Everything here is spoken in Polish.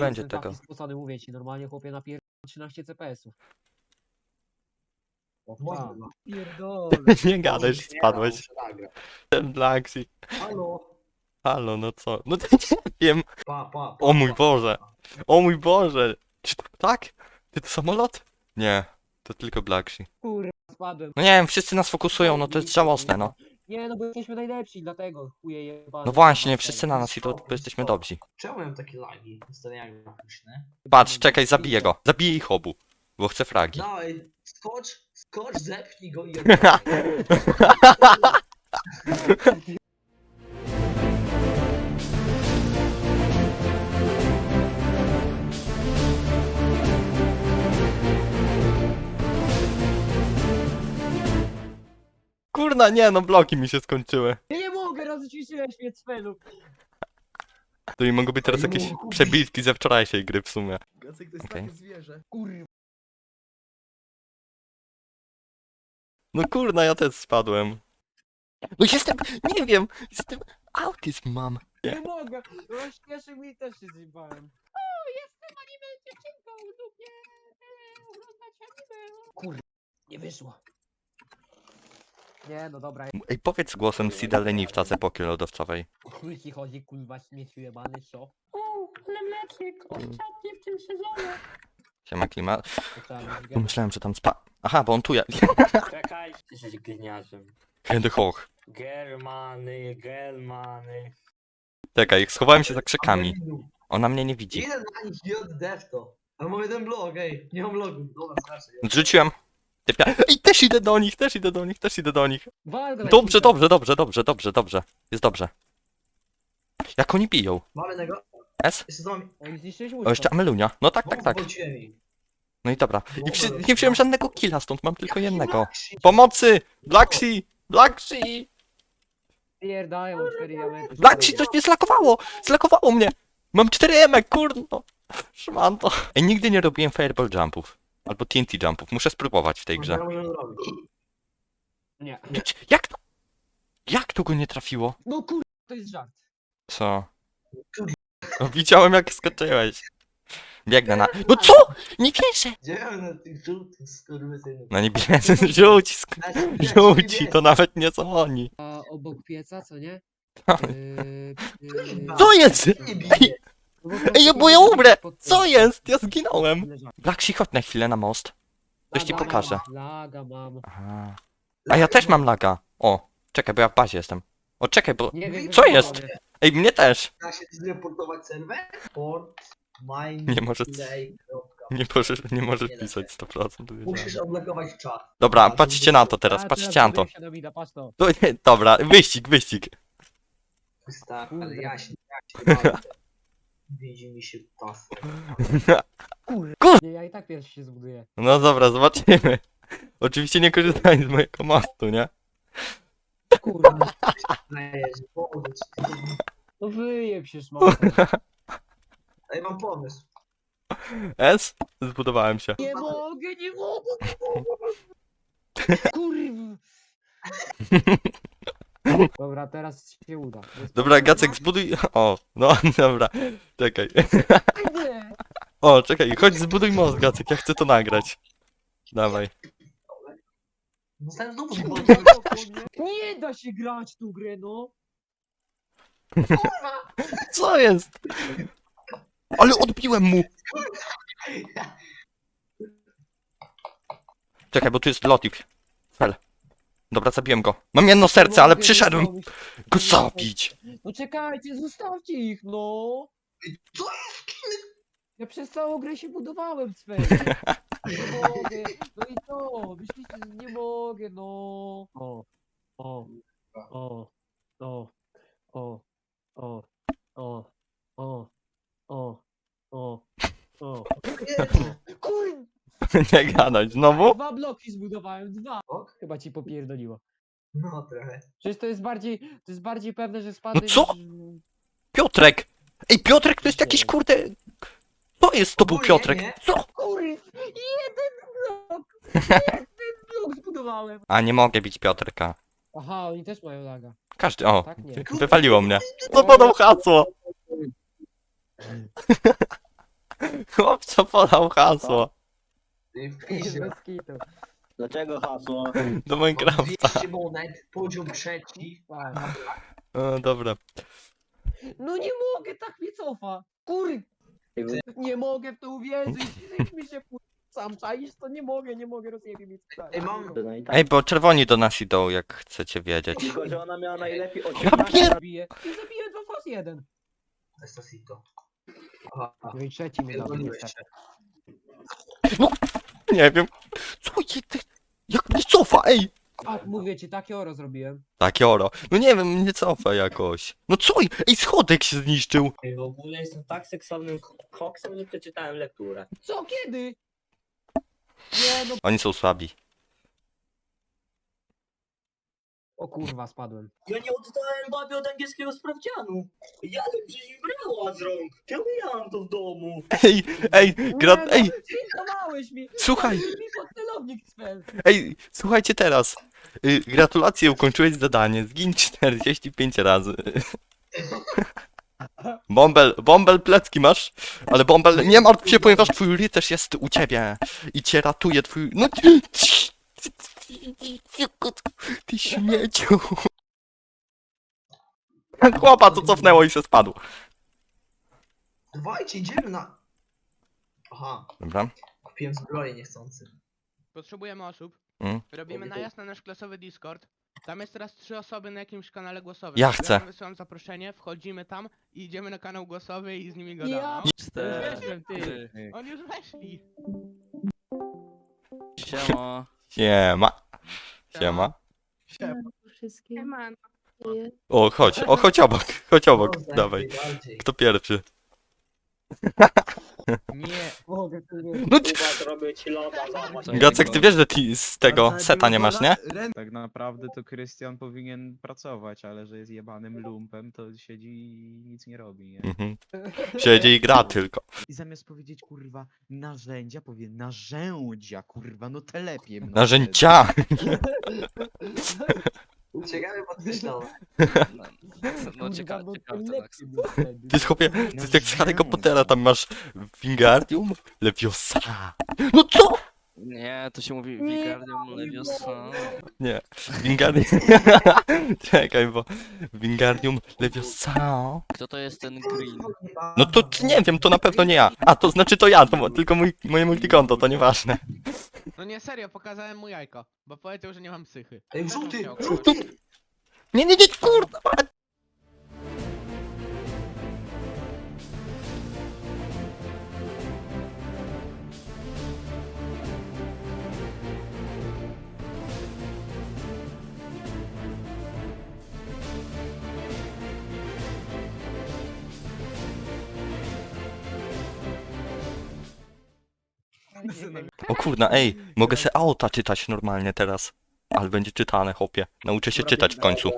Będzie tego. spocony, mówię ci, normalnie chłopie na 13 CPS-ów. Można. tak. Pierdolę. Nie gadaj, że spadłeś. nagrać. Ten Blacksy. Halo. Halo, no co? No to nie wiem. Pa, pa, pa, O mój pa, Boże. O mój Boże. Czy to tak? Ty to samolot? Nie. To tylko Blacksy. Kurwa, spadłem. No nie wiem, wszyscy nas fokusują, no to jest żałosne, no. Nie, no bo jesteśmy najlepsi, dlatego chuje jebane. No właśnie, wszyscy na nas i to bo jesteśmy dobrzy. Czemu mam takie lagi? Ustawienia graficzne. Patrz, czekaj, zabiję go. Zabiję ich obu. Bo chcę fragi. Dawaj, skocz, skocz, zepchnij go i Kurna, nie, no bloki mi się skończyły. Ja nie mogę, rozćwiczyłeś mnie cwelu. To i mogą być teraz jakieś przebitki ze wczorajszej gry w sumie. Gacek to jest Okej. takie zwierzę. Kurwa. No kurna, ja też spadłem. No jestem, nie wiem, jestem autyzm mam. Nie mogę. Rozśpieszy mi też się zjebałem. O, jestem anime dziewczynką, lubię e, oglądać anime. Kurwa, nie wyszło. Nie, no dobra. Ej, powiedz głosem Sida Leniwca z epoki lodowcowej. Chuj ci chodzi, kurwa, śmieciu jebany, co? O, ale mleczyk, ostatni w tym sezonie. Siema klima. To trzeba mieć No gębę. myślałem, że tam spa... Aha, bo on tu ja... Czekaj, jesteś gliniarzem. Henry Hoch. Germany, Gelmany. Czekaj, schowałem się za krzykami. Ona mnie nie widzi. Idę na nich i oddech to. Ale mam jeden blog, ej. Nie mam logu. Dobra, starczy. Zrzuciłem. Typia. Ej, też idę do nich, też idę do nich, też idę do nich. Dobrze, dobrze, dobrze, dobrze, dobrze, dobrze. Jest dobrze. Jak oni biją? Mamy tego. S? Jeszcze to mam. Oni zniszczyłeś O, jeszcze Amelunia. No tak, tak, tak. Wróciłem. No i dobra. I wszy... dobra. nie wziąłem żadnego killa stąd, mam tylko jednego. Pomocy! Blacksy! Blacksy! Pierdają cztery diamenty. Blacksy, coś mnie zlakowało! Zlakowało mnie! Mam 4 emek, kurno! Szmanto. Ej, nigdy nie robiłem fireball jumpów. Albo TNT jumpów. Muszę spróbować w tej grze. Nie. Jak to? Jak tu go nie trafiło? No kurwa, to jest żart. Co? No, widziałem jak skoczyłeś. Biegnę na... No co? Nie wierzę! Na tych żółtych skurwysynów. No nie biegnę, rzuć, sk- rzuci, to nawet nie są oni. A obok pieca, co nie? No. Yy, yy, Co jest? Nie bije. Ej, bo ja umrę! Co jest? Ja zginąłem! Blacksy, chodź na chwilę na most. Coś ci pokażę. Laga mam. Aha. A ja też mam laga. O, czekaj, bo ja w bazie jestem. O, czekaj, bo... Nie wiem, Co jest? Ej, mnie też! Da się zreportować serwer? Port mine Nie może- kropka. Nie możesz, nie da pisać się. 100%. Musisz wiedziałem. czat. Dobra, patrzcie na to teraz, A, patrzcie na to. buduję się do mida, patrz to. to nie, dobra, wyścig, wyścig. Stary, ale ja się, ja się bawię. Widzi mi się tasy. Nie, ja i tak pierwszy się zbuduję. No dobra, zobaczymy. Oczywiście nie korzystaj z mojego mostu, nie? Kurwa. Leży, Boże, czy ty- No wyjeb się szmatą. Ej, mam pomysł. S? Zbudowałem się. Nie mogę, nie mogę, nie mogę. Kurwa. Dobra, teraz się uda. Jest Dobra, Gacek, zbuduj... O, no dobra, czekaj. Nie. O, czekaj, chodź zbuduj most, Gacek, ja chcę to nagrać. Dawaj. Dostałem znowu Nie da się grać tu grę, no. Co jest? Ale odbiłem mu! Czekaj, bo tu jest lotik. Fel. Dobra, zabiłem go. Mam jedno serce, Nie ale przyszedłem go zabić. No czekajcie, zostawcie ich, no. Co Ja przez całą grę się budowałem, Sven. Nie mogę. No i co? Myślicie, że nie mogę, no. O, o, o, o, o, o, o, o, o, o, o. Kur... Nie gadać, znowu? Dwa bloki zbudowałem, dwa. Chyba ci popierdoliło. No trochę. Przecież to jest bardziej, to jest bardziej pewne, że spadnie No co? Piotrek! Ej, Piotrek to jest jakiś kurde... Co jest to był Ogólnie Piotrek? nie. Co? Kur... Jeden blok! Jeden blok zbudowałem! A, nie mogę bić Piotrka. Aha, oni też mają laga. Każdy... O, Tak nie. wy- wywaliło mnie. No podał hasło. Kto podał hasło Ty. Bez kitu. Dlaczego hasło? do Minecrafta? 200 monet, poziom trzeci. O, dobra. No nie mogę, tak mnie cofa. Kur... Nie mogę w to uwierzyć. Niech mi się pu- sam czaisz, to nie mogę, nie mogę, rozjebie mi Ej, mam- No i tak. Ej, bo czerwoni do nas idą, jak chcecie wiedzieć. Tylko, że ona miała najlepiej Ja 18 pier... Zabiję. I zabiję 2 plus 1. Estosito. Aha, No i trzeci mnie zabił niestety. się. Nie wiem. Co je ty... Jak mnie cofa, ej! A, mówię ci, takie oro zrobiłem. Takie oro. No nie wiem, mnie cofa jakoś. No co? Ej, schodek się zniszczył. Ej, w ogóle jestem tak seksownym koksem, że przeczytałem lekturę. Co, kiedy? Nie no, Oni są słabi. O kurwa, spadłem. Ja nie oddałem babie od angielskiego sprawdzianu. Ja przecież mi brała z rąk. Czemu ja mam to w domu? Ej, ej, gra... No, Ej, mi! słuchaj, Mi pod celownik swe. ej, słuchajcie teraz. Y, gratulacje, ukończyłeś zadanie. Zgin 45 razy. Bombel, Bombel plecki masz, ale Bombel nie martw się, ponieważ twój rycerz jest u ciebie i cię ratuje twój... No ty... Ty śmieciu. Chłopa to cofnęło i se spadł. Dawajcie, idziemy na... Aha, Dobra. kupiłem zbroję niechcący. Potrzebujemy osób. Mm. Robimy najazd na nasz klasowy Discord. Tam jest teraz trzy osoby na jakimś kanale głosowym. Ja chcę. wam wysyłam zaproszenie, wchodzimy tam i idziemy na kanał głosowy i z nimi gadamy. Ja p- weszłem, ty. Oni już weszli. Siema. Siema. Siema. Wszystkim. O, chodź, o, chodź obok, chodź obok, dawaj. Kto pierwszy? Nie, mogę, tu nie. No ty... Loda, zobacz. Gacek, ty wiesz, że ty z tego seta nie masz, nie? Tak naprawdę to Krystian powinien pracować, ale że jest jebanym lumpem, to siedzi i nic nie robi, nie? Mhm. Siedzi i gra tylko. I zamiast powiedzieć kurwa narzędzia, powie narzędzia, kurwa, no telepie mną Narzędzia! Ciekawe podkreślone. No ciekawe, ciekawe no to tak. Ty jest chłopie, to jest jak z Harry'ego Pottera, tam masz Wingardium, Leviosa. No co? Nie, to się mówi Wingardium Leviosa. Nie, Wingardium... Czekaj, bo... Wingardium Leviosa... Kto to jest ten Green? No to t- nie wiem, to na pewno nie ja. A, to znaczy to ja, to mo- tylko mój, moje multikonto, to nieważne. No nie, serio, pokazałem mu jajko, bo powiedział, że nie mam psychy. Ej, żółty, żółty! Nie, nie, nie, kurwa! O kurna, ej, mogę se auta czytać normalnie teraz. Ale będzie czytane, chłopie. Nauczę się czytać w końcu.